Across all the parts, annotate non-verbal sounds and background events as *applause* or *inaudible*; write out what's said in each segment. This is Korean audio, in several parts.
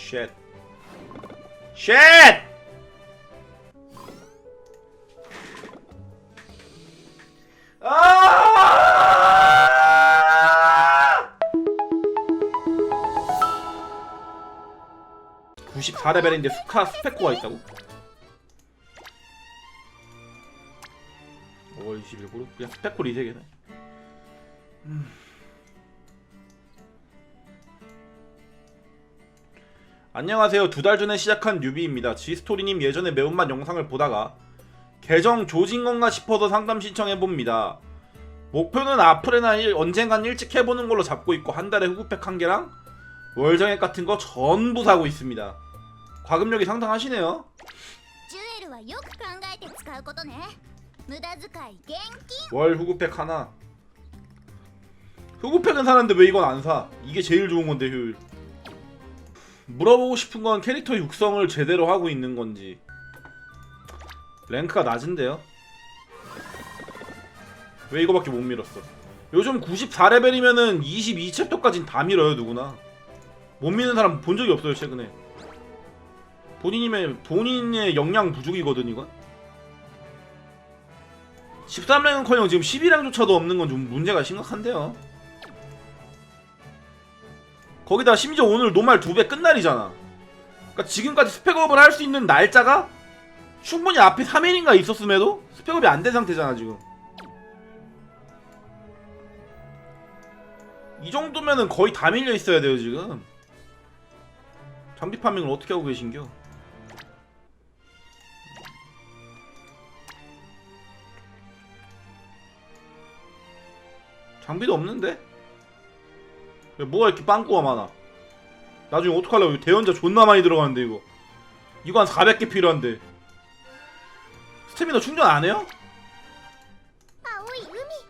쉣. 쉣! 아! 94레벨인데 수카 스펙코가 있다고? 5월 20일 그룹 그냥 스펙코 리세계네 안녕하세요. 두 달 전에 시작한 뉴비입니다. 지스토리님 예전에 매운맛 영상을 보다가 계정 조진 건가 싶어서 상담 신청해봅니다. 목표는 앞으로나 일, 언젠간 일찍 해보는 걸로 잡고 있고 한 달에 후급팩 한 개랑 월정액 같은 거 전부 사고 있습니다. 과금력이 상당하시네요. 월 후급팩 하나. 후급팩은 사는데 왜 이건 안 사? 이게 제일 좋은 건데 효율. 물어보고 싶은 건 캐릭터 육성을 제대로 하고 있는 건지. 랭크가 낮은데요? 왜 이거밖에 못 밀었어? 요즘 94레벨이면은 22챕터까진 다 밀어요 누구나. 못 미는 사람 본 적이 없어요 최근에. 본인의 본인의 역량 부족이거든 이건. 13랭은커녕 지금 11랭조차도 없는 건 좀 문제가 심각한데요. 거기다 심지어 오늘 노말 두 배 끝날이잖아. 그러니까 지금까지 스펙업을 할 수 있는 날짜가 충분히 앞에 3일인가 있었음에도 스펙업이 안 된 상태잖아 지금. 이 정도면은 거의 다 밀려 있어야 돼요 지금. 장비 파밍을 어떻게 하고 계신겨? 장비도 없는데? 뭐가 이렇게 빵꾸가 많아 나중에 어떡하려고 대연자 존나 많이 들어가는데 이거 이거 한 400개 필요한데 스태미너 충전 안 해요?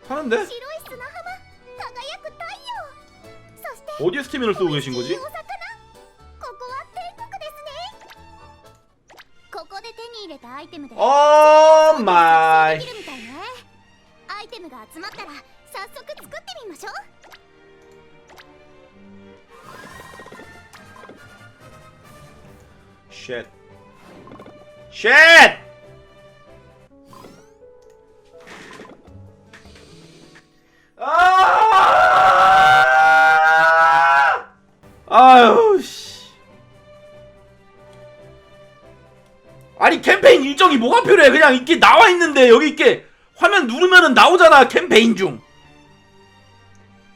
하는데? 어디에 스태미너를 쓰고 계신 거지? 오 마이 쉣 쉣! 아! 아유 씨. 아니 캠페인 일정이 뭐가 필요해? 그냥 이게 나와 있는데 여기 있게 화면 누르면은 나오잖아 캠페인 중.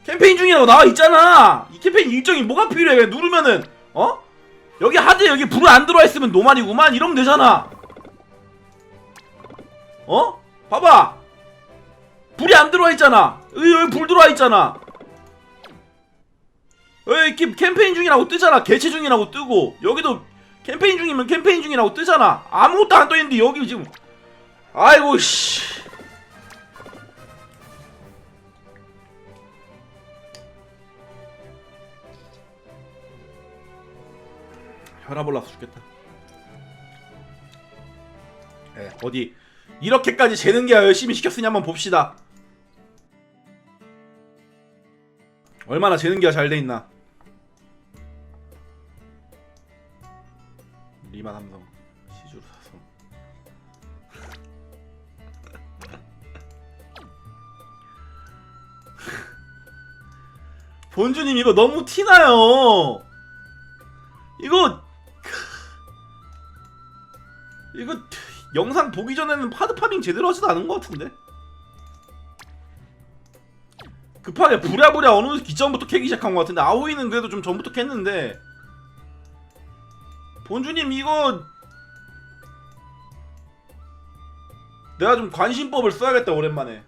캠페인 중이라고 나와 있잖아. 이 캠페인 일정이 뭐가 필요해? 그냥 누르면은 어? 여기 하드 여기 불 안 들어와 있으면 노말이구만 이러면 되잖아. 어? 봐봐. 불이 안 들어와 있잖아. 여기, 여기 불 들어와 있잖아. 여기 캠- 캠페인 중이라고 뜨잖아. 개최 중이라고 뜨고 여기도 캠페인 중이면 캠페인 중이라고 뜨잖아. 아무것도 안 떠 있는데 여기 지금 아이고 씨. 혈압 올라서 죽겠다. 예, 어디 이렇게까지 게 열심히 시켰으니 한번 봅시다. 얼마나 재는 게가 잘 돼 있나. 리만 함성 시주로 사성. *laughs* 본주님 이거 너무 티나요. 이거 영상 보기 전에는 파드 파밍 제대로 하지도 않은 것 같은데? 급하게 부랴부랴 어느 기점부터 캐기 시작한 것 같은데 아오이는 그래도 좀 전부터 캤는데 본주님 이거 내가 좀 관심법을 써야겠다 오랜만에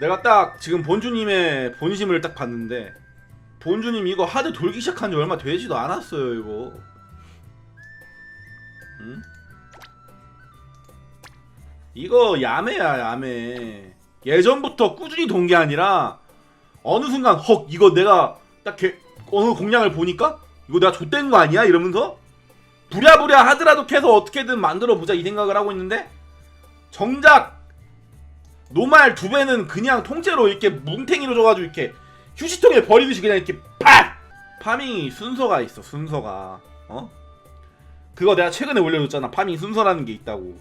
내가 딱 지금 본주님의 본심을 딱 봤는데 본주님 이거 하드 돌기 시작한 지 얼마 되지도 않았어요 이거. 응? 이거 야매야 야매. 예전부터 꾸준히 돈 게 아니라 어느 순간 헉 이거 내가 딱 개- 어느 공략을 보니까 이거 내가 좆된 거 아니야? 이러면서 부랴부랴 하더라도 캐서 어떻게든 만들어 보자 이 생각을 하고 있는데 정작 노말 두 배는 그냥 통째로 이렇게 뭉탱이로 줘가지고 이렇게 휴지통에 버리듯이 그냥 이렇게 팍! 파밍이 순서가 있어 순서가 어? 그거 내가 최근에 올려줬잖아 파밍 순서라는 게 있다고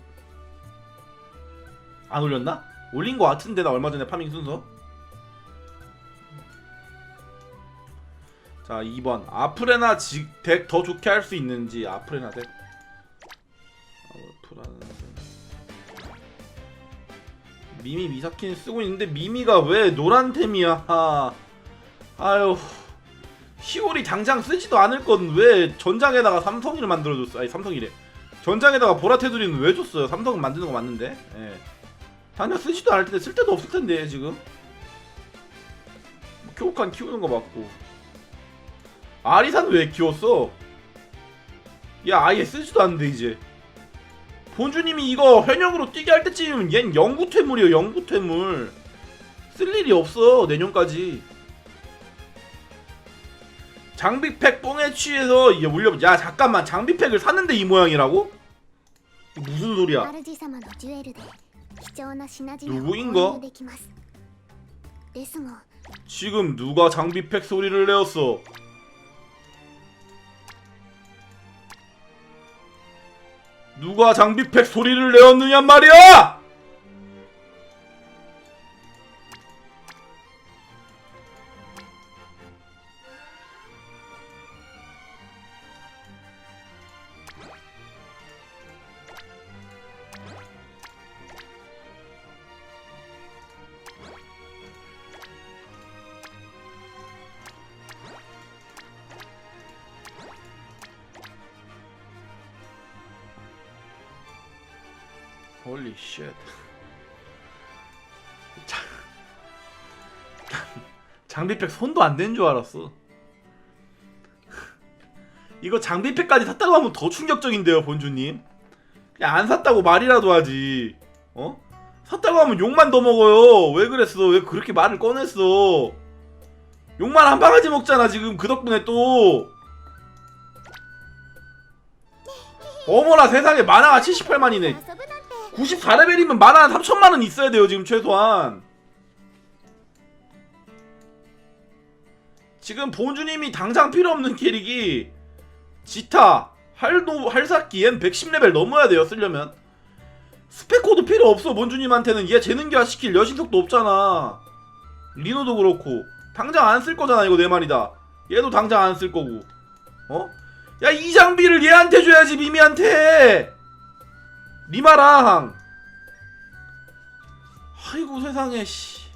안 올렸나? 올린 거 같은데 나 얼마 전에 파밍 순서 자 2번 아프레나 덱 더 좋게 할 수 있는지 아프레나 덱 아프라는 미미 미사킨 쓰고 있는데 미미가 왜 노란템이야? 하. 아유. 히올이 당장 쓰지도 않을 건 왜 전장에다가 삼성이를 만들어줬어? 아니 삼성이래. 전장에다가 보라테두리는 왜 줬어요? 삼성은 만드는 거 맞는데? 예. 당장 쓰지도 않을 텐데 쓸 데도 없을 텐데 지금. 뭐 교육관 키우는 거 맞고. 아리산 왜 키웠어? 야 아예 쓰지도 않는데 이제 본주님이 이거 현역으로 뛰게 할 때쯤이면 얜 영구퇴물이에요 영구퇴물. 쓸 일이 없어 내년까지. 장비팩 뽕에 취해서 이게 물려 야 잠깐만. 장비팩을 샀는데 이 모양이라고? 무슨 소리야? 누구인가? 지금 누가 장비팩 소리를 내었어? 누가 장비팩 소리를 내었느냐 말이야 홀리 쉣. 장... 장비팩 손도 안댄줄 알았어. 이거 장비팩까지 샀다고 하면 더 충격적인데요, 본주님. 그냥 안 샀다고 말이라도 하지. 어? 샀다고 하면 욕만 더 먹어요. 왜 그랬어? 왜 그렇게 말을 꺼냈어? 욕만 한 바가지 먹잖아, 지금 그 덕분에 또. 어머나 세상에 만화가 78만이네. 94레벨이면 만화 한 3천만원 있어야 돼요 지금 최소한. 지금 본주님이 당장 필요없는 캐릭이 지타, 할도, 할사기엔 110레벨 넘어야 돼요 쓰려면. 스펙코드 필요 없어 본주님한테는. 얘 재능기화 시킬 여신속도 없잖아. 리노도 그렇고. 당장 안 쓸 거잖아 이거 네 내 말이다. 얘도 당장 안 쓸 거고. 어? 야 이 장비를 얘한테 줘야지 미미한테. 리마랑 아이고 세상에 씨.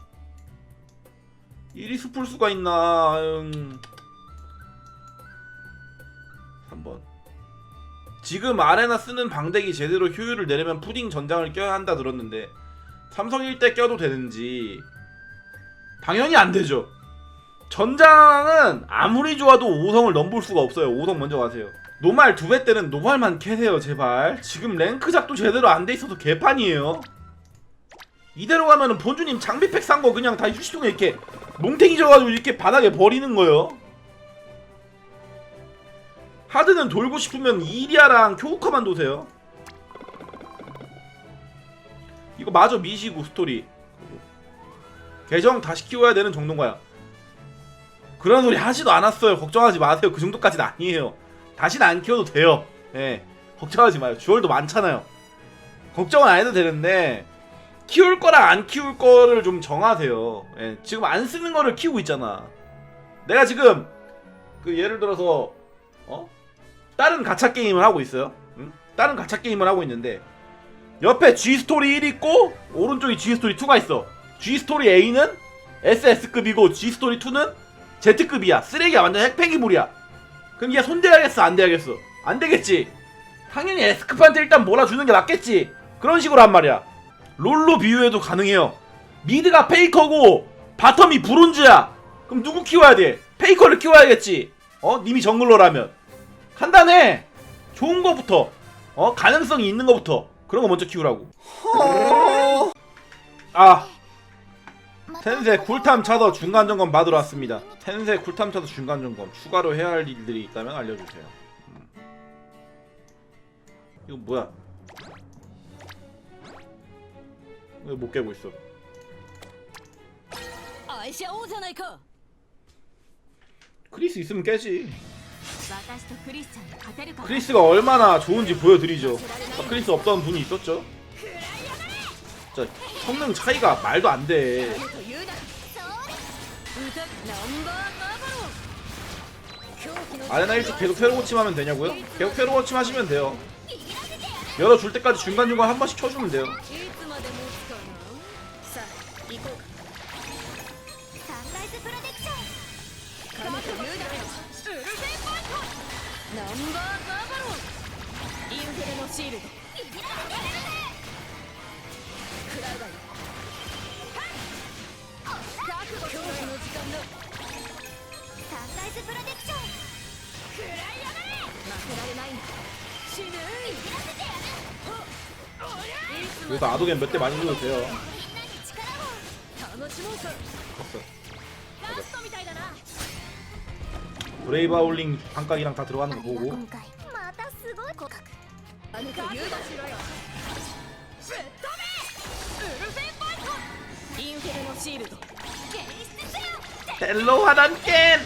이리 스풀 수가 있나 음. 3번. 지금 아레나 쓰는 방대기 제대로 효율을 내려면 푸딩 전장을 껴야 한다 들었는데 삼성일 때 껴도 되는지 당연히 안 되죠. 전장은 아무리 좋아도 5성을 넘볼 수가 없어요. 5성 먼저 가세요 노말 두 배 때는 노말만 캐세요 제발. 지금 랭크 작도 제대로 안 돼 있어서 개판이에요. 이대로 가면은 본주님 장비팩 산 거 그냥 다 휴지통에 이렇게 몽탱이 져가지고 이렇게 바닥에 버리는 거예요. 하드는 돌고 싶으면 이리아랑 교우카만 도세요. 이거 마저 미시고 스토리. 계정 다시 키워야 되는 정도인가요? 그런 소리 하지도 않았어요. 걱정하지 마세요. 그 정도까지는 아니에요 다시는 안 키워도 돼요. 예. 걱정하지 마요. 주얼도 많잖아요. 걱정은 안 해도 되는데 키울 거랑 안 키울 거를 좀 정하세요. 예. 지금 안 쓰는 거를 키우고 있잖아. 내가 지금 그 예를 들어서 어? 다른 가챠 게임을 하고 있어요. 응? 다른 가챠 게임을 하고 있는데 옆에 G 스토리 1 있고 오른쪽에 G 스토리 2가 있어. G 스토리 A는 SS급이고 G 스토리 2는 Z급이야. 쓰레기야. 완전 핵폐기물이야. 그럼 얘 손대야겠어 안 돼야겠어? 안 되겠지? 당연히 에스크한테 일단 몰아주는 게 낫겠지? 그런 식으로 한 말이야. 롤로 비유해도 가능해요. 미드가 페이커고 바텀이 브론즈야. 그럼 누구 키워야 돼? 페이커를 키워야겠지. 어? 님이 정글러라면. 간단해. 좋은 거부터. 어? 가능성이 있는 거부터. 그런 거 먼저 키우라고. 아 텐세 쿨탐 차서 중간 점검 받으러 왔습니다. 텐세 쿨탐 차서 중간 점검 추가로 해야 할 일들이 있다면 알려주세요. 음. 이거 뭐야? 왜 못 깨고 있어? 아이씨야 오잖아이커. 크리스 있으면 깨지. 크리스가 얼마나 좋은지 보여드리죠. 아, 크리스 없던 분이 있었죠. 저 성능 차이가 말도 안 돼. 아레나 일찍 계속 페로고침 하면 되냐고요? 계속 페로고침 하시면 돼요. 열어줄 때까지 중간중간 한 번씩 쳐주면 돼요. プロテクション食らいやがれ負けられないんだ死ぬいつま 그래서 아도겐 몇 대 많이 줘도 돼요 みんなに力を楽しもうか 컸어. ラストみたいだな 브레이브 아울링 반각이랑 다 들어가는 거 あれが 보고 今回またすごい骨格あの子言うだしろよぶっ飛べウルフェンバイトインフェレのシールド現出せよ 헬로 하단겐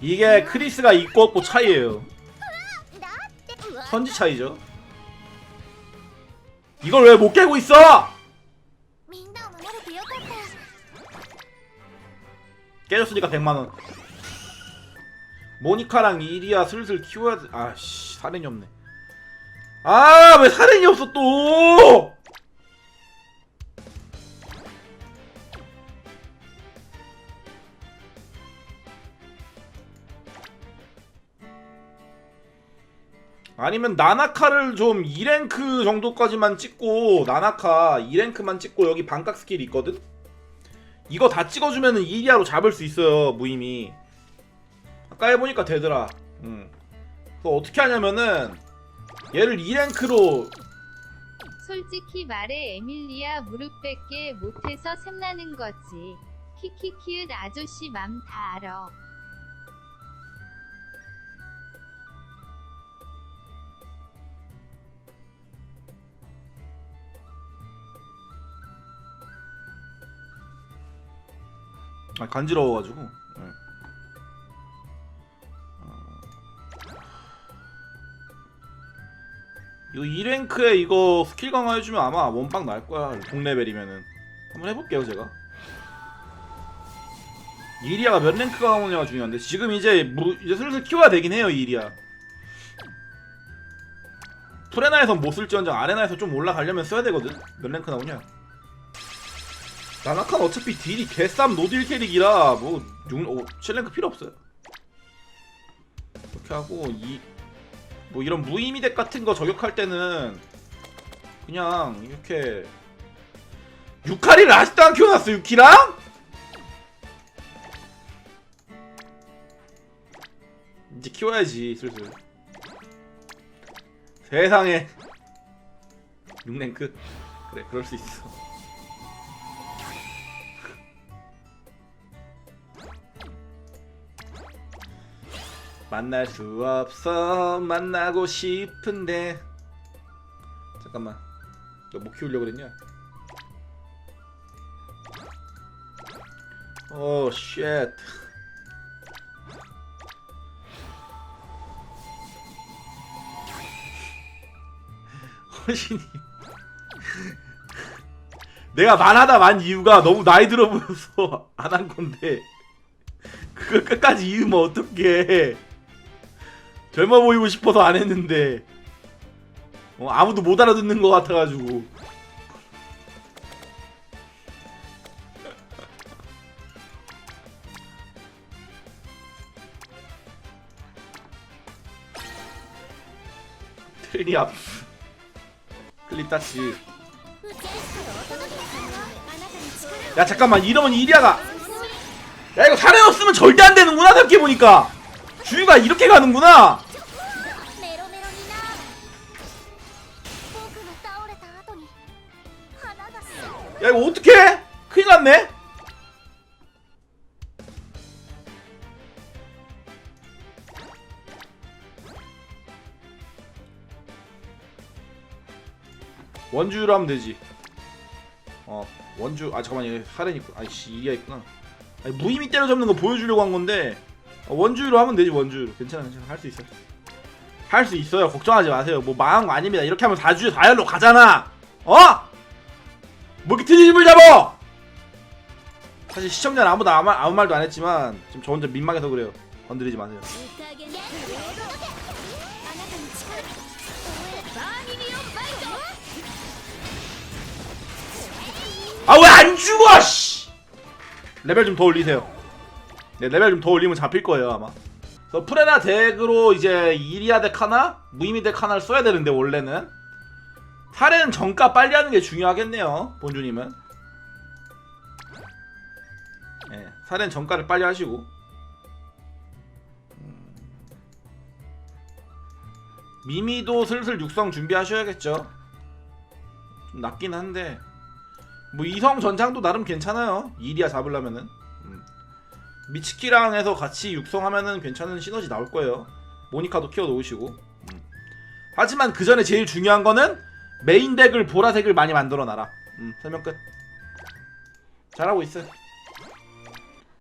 이게 크리스가 있고 없고 차이에요. 선지 차이죠. 이걸 왜 못 깨고 있어! 깨졌으니까 100만원. 모니카랑 이리야 슬슬 키워야 돼. 아씨 사렌이 없네. 아 왜 사렌이 없어 또? 아니면 나나카를 좀 2랭크 정도까지만 찍고 나나카 2랭크만 찍고 여기 반각 스킬이 있거든? 이거 다 찍어주면은 이리아로 잡을 수 있어요 무임이 아까 해보니까 되더라 음. 그래서 어떻게 하냐면은 얘를 2랭크로 솔직히 말해 에밀리아 무릎 뺏게 못해서 샘나는 거지. 키키키읒 아저씨 맘 다 알아. 아, 간지러워가지고. 예. 어. 이거 2랭크에 이거 스킬 강화해주면 아마 원빵 날 거야 동레벨이면은. 한번 해볼게요 제가. 이리아가 몇 랭크가 나오냐가 중요한데 지금 이제 무, 이제 슬슬 키워야 되긴 해요 이리아. 프레나에선 못 쓸지언정 아레나에서 좀 올라가려면 써야 되거든. 몇 랭크 나오냐 나나칸 어차피 딜이 개쌈 노딜 캐릭이라 뭐 6, 오, 7랭크 필요 없어요. 이렇게 하고 이 뭐 이런 무의미 덱 같은 거 저격할 때는 그냥 이렇게 유카리를 아직도 안 키워놨어 유키랑? 이제 키워야지 슬슬. 세상에. 6랭크. 그래 그럴 수 있어 만날 수 없어. 만나고 싶은데. 잠깐만. 너 뭐 키우려고 그랬냐? 오 쉣. 허신이 내가 말하다 만 이유가 너무 나이 들어 보여서 *laughs* 안 한 건데. 그걸 끝까지 이으면 어떡해 젊어 보이고 싶어서 안 했는데. 어, 아무도 못 알아듣는 것 같아가지고. *laughs* 트리 앞. 클립 다시. 야 잠깐만. 이러면 이리아가. 야 이거 사례 없으면 절대 안 되는구나 생각해보니까. 주위가 이렇게 가는구나. 야 이거 어떡해? 큰일 났네? 원주유로 하면 되지. 어 원주 아 잠깐만 얘 하렌 있고 아이씨 이리아 있구나. 아니 무의미 때려 잡는 거 보여주려고 한 건데 어, 원주유로 하면 되지 원주유로. 괜찮아 괜찮아. 할 수 있어. 할 수 있어요. 걱정하지 마세요. 뭐 망한 거 아닙니다. 이렇게 하면 4주에 4열로 가잖아. 어? 뭐 이렇게 틀린 힘을 잡아! 사실 시청자는 아무도 아무, 아무 말도 안 했지만 지금 저 혼자 민망해서 그래요. 건드리지 마세요. 아 왜 안 죽어 씨! 레벨 좀 더 올리세요. 네 레벨 좀 더 올리면 잡힐 거예요 아마. 프레나 덱으로 이제 이리아 덱 하나, 무의미 덱 하나를 써야 되는데 원래는 사례는 정가 빨리 하는 게 중요하겠네요 본주님은 예 사례는 정가를 빨리 하시고 음. 미미도 슬슬 육성 준비하셔야겠죠 좀 낮긴 한데 뭐 이성 전장도 나름 괜찮아요. 이리아 잡으려면은 음. 미치키랑 해서 같이 육성하면은 괜찮은 시너지 나올 거예요. 모니카도 키워 놓으시고. 음. 하지만 그 전에 제일 중요한 거는 메인 덱을 보라색을 많이 만들어 놔라. 음, 설명 끝. 잘하고 있어요.